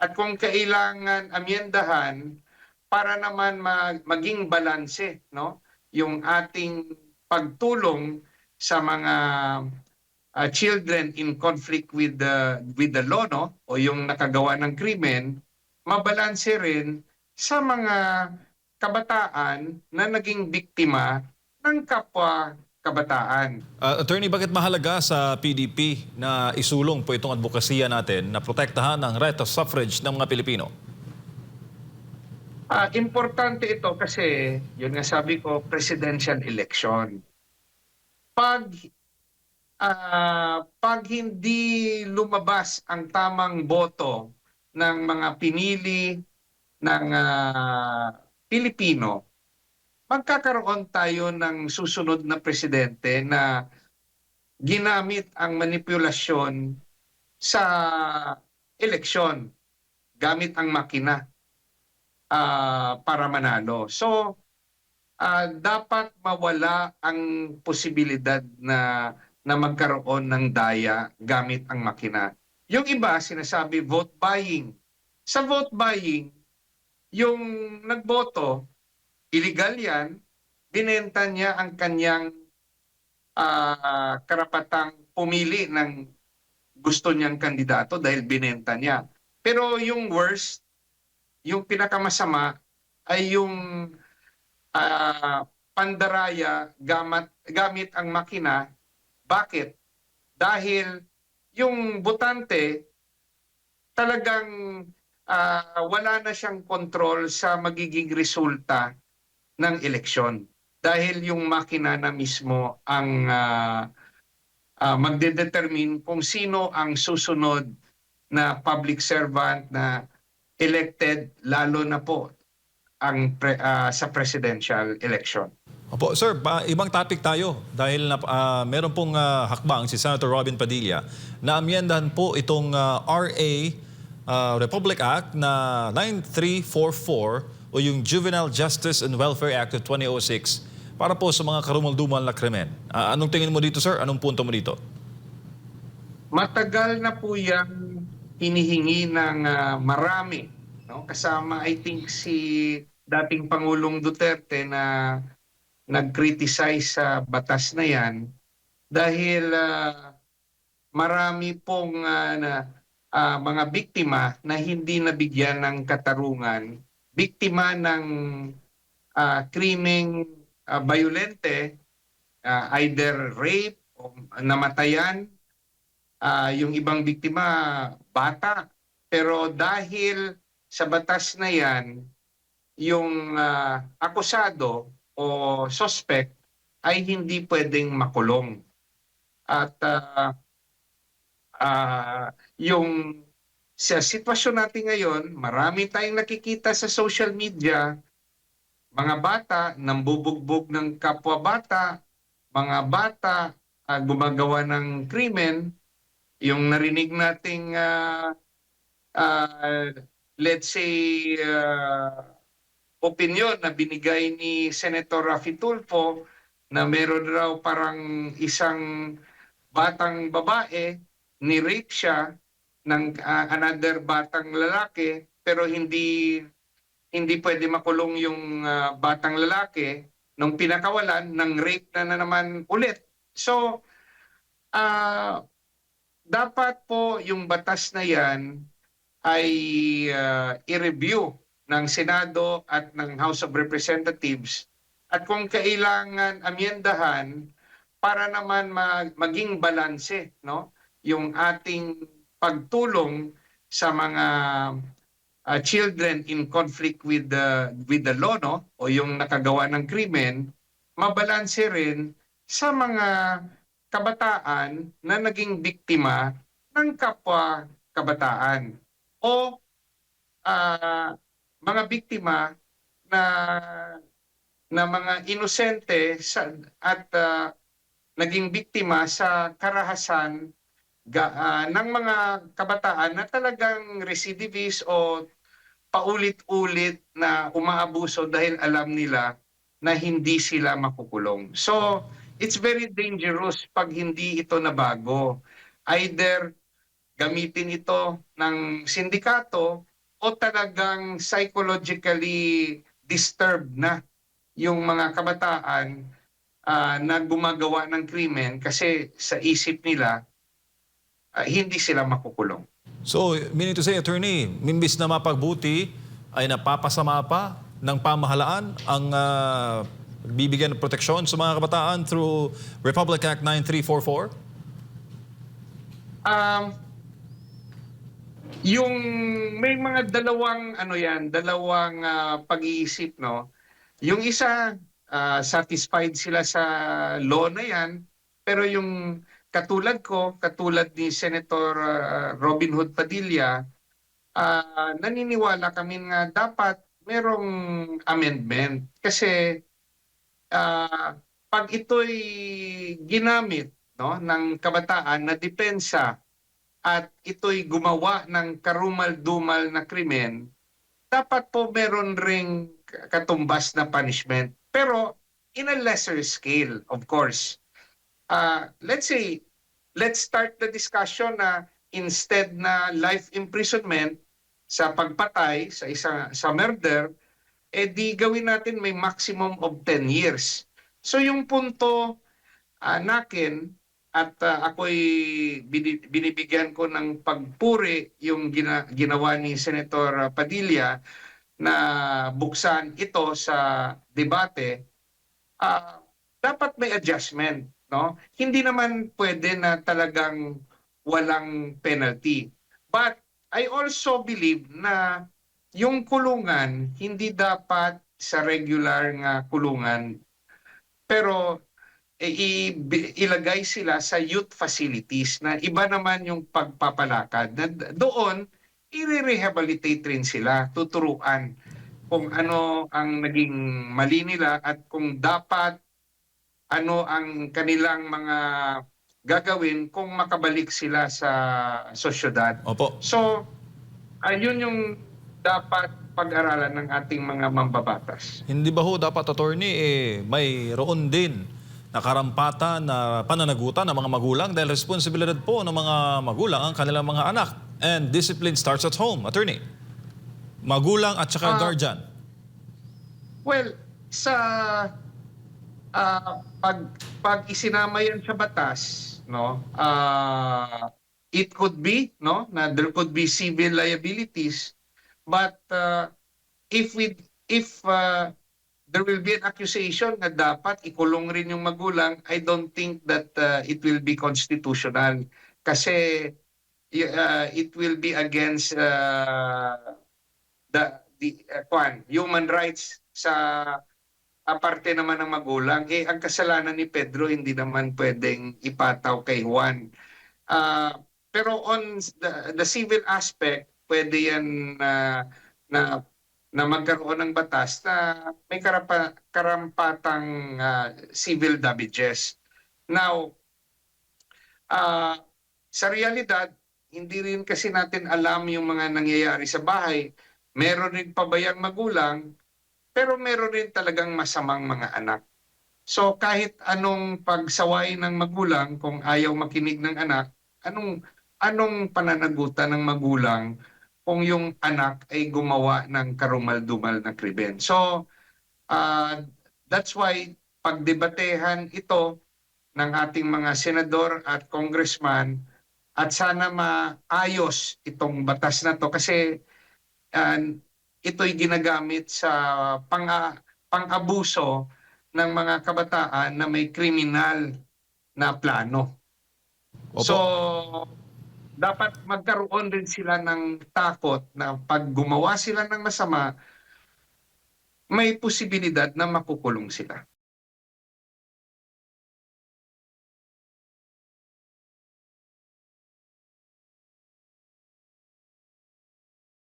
at kung kailangan amyendahan para naman mag- maging balanse no yung ating pagtulong sa mga uh, children in conflict with the with the law no o yung nakagawa ng krimen mabalanse rin sa mga kabataan na naging biktima ng kapwa kabataan. Uh, attorney, bakit mahalaga sa PDP na isulong po itong advokasya natin na protektahan ang right of suffrage ng mga Pilipino? Ah, importante ito kasi, yun nga sabi ko, presidential election. Pag ah, pag hindi lumabas ang tamang boto ng mga pinili ng ah, Pilipino, magkakaroon tayo ng susunod na presidente na ginamit ang manipulasyon sa eleksyon gamit ang makina ah, para manalo. So, ah, dapat mawala ang posibilidad na na magkaroon ng daya gamit ang makina. Yung iba sinasabi vote buying. Sa vote buying, yung nagboto, illegal yan, binenta niya ang kanyang ah, karapatang pumili ng gusto niyang kandidato dahil binenta niya. Pero yung worst, yung pinakamasama ay yung ah, pandaraya gamit, gamit ang makina. Bakit? Dahil yung botante talagang ah, wala na siyang kontrol sa magiging resulta ng eleksyon. Dahil yung makina na mismo ang ah, ah, magdedetermine kung sino ang susunod na public servant na elected lalo na po ang pre- ah, sa presidential election. Opo, sir, ba, ibang topic tayo dahil na, ah, meron pong ah, hakbang si Senator Robin Padilla na amyendahan po itong ah, RA ah, Republic Act na 9344 o yung Juvenile Justice and Welfare Act of 2006 para po sa mga karumaldumal na krimen. Ah, anong tingin mo dito, sir? Anong punto mo dito? Matagal na po yung hinihingi ng ah, marami. No? Kasama I think si dating Pangulong Duterte na nag-criticize sa batas na yan dahil ah, marami pong ah, na, ah, mga biktima na hindi nabigyan ng katarungan, biktima ng ah, krimeng ah, bayolente, ah, either rape o namatayan, Ah, yung ibang biktima bata. Pero dahil sa batas na yan, yung ah, akusado o suspect ay hindi pwedeng makulong. At ah, ah, yung sa sitwasyon natin ngayon, marami tayong nakikita sa social media, mga bata nambubugbog ng kapwa bata, mga bata ah, gumagawa ng krimen, yung narinig nating ah, ah, let's say ah, opinion na binigay ni Senator Rafi Tulfo na meron raw parang isang batang babae ni-rape siya ng ah, another batang lalaki pero hindi hindi pwede makulong yung ah, batang lalaki nung pinakawalan ng rape na, na naman ulit. So ah dapat po yung batas na yan ay ah, i-review ng Senado at ng House of Representatives at kung kailangan amyendahan para naman mag- maging balanse no yung ating pagtulong sa mga ah, children in conflict with the with the law no? O yung nakagawa ng krimen mabalanse rin sa mga kabataan na naging biktima ng kapwa kabataan. O ah, mga biktima na na mga inosente sa, at ah, naging biktima sa karahasan ah, ng mga kabataan na talagang recidivist o paulit-ulit na umaabuso dahil alam nila na hindi sila makukulong. So, it's very dangerous pag hindi ito nabago. Either gamitin ito ng sindikato o talagang psychologically disturbed na yung mga kabataan ah, na gumagawa ng krimen kasi sa isip nila ah, hindi sila makukulong. So, meaning to say, attorney, mimbis na mapagbuti, ay napapasama pa ng pamahalaan ang ah, bibigyan ng proteksyon sa mga kabataan through Republic Act 9344? Um, yung may mga dalawang ano yan, dalawang ah, pag-iisip no. Yung isa ah, satisfied sila sa law na yan, pero yung katulad ko, katulad ni Senator ah, Robin Hood Padilla, ah, naniniwala kami nga dapat merong amendment kasi ah, pag ito'y ginamit no ng kabataan na depensa at ito'y gumawa ng karumal-dumal na krimen, dapat po meron ring katumbas na punishment. Pero in a lesser scale, of course. Uh, let's say, let's start the discussion na instead na life imprisonment sa pagpatay, sa isa sa murder, eh di gawin natin may maximum of 10 years. So yung punto uh, nakin at uh, ako'y bini- binibigyan ko ng pagpuri yung gina- ginawa ni Senator Padilla na buksan ito sa debate, ah, dapat may adjustment. No? Hindi naman pwede na talagang walang penalty. But I also believe na yung kulungan hindi dapat sa regular nga kulungan pero eh, ilagay sila sa youth facilities na iba naman yung pagpapalakad. Na doon, i-rehabilitate rin sila, tuturuan kung ano ang naging mali nila at kung dapat ano ang kanilang mga gagawin kung makabalik sila sa sosyedad. Opo. So, ayun yung dapat pag-aralan ng ating mga mambabatas. Hindi ba ho dapat, attorney, eh, mayroon din na karampatan na pananagutan ng mga magulang dahil responsibilidad po ng mga magulang ang kanilang mga anak. And discipline starts at home, attorney. Magulang at saka Ah. guardian. Well, sa ah, pag pag isinama yan sa batas, no? ah, it could be, no, na there could be civil liabilities, but ah, if we if ah, there will be an accusation na dapat ikulong rin yung magulang, I don't think that ah, it will be constitutional kasi ah, it will be against ah, the the uh, human rights sa aparte naman ng magulang eh ang kasalanan ni Pedro hindi naman pwedeng ipataw kay Juan. Ah, pero on the, the civil aspect pwede yan na na na magkaroon ng batas na may karapa, karampatang ah, civil damages. Now ah, sa realidad hindi rin kasi natin alam yung mga nangyayari sa bahay. Meron rin pabayang magulang, pero meron rin talagang masamang mga anak. So kahit anong pagsaway ng magulang, kung ayaw makinig ng anak, anong anong pananagutan ng magulang kung yung anak ay gumawa ng karumal-dumal na krimen. So uh, that's why pagdebatehan ito ng ating mga senador at congressman at sana maayos itong batas na to kasi and ito'y ginagamit sa pang pang-abuso ng mga kabataan na may kriminal na plano. Opo. So dapat magkaroon din sila ng takot na pag gumawa sila ng masama may posibilidad na makukulong sila.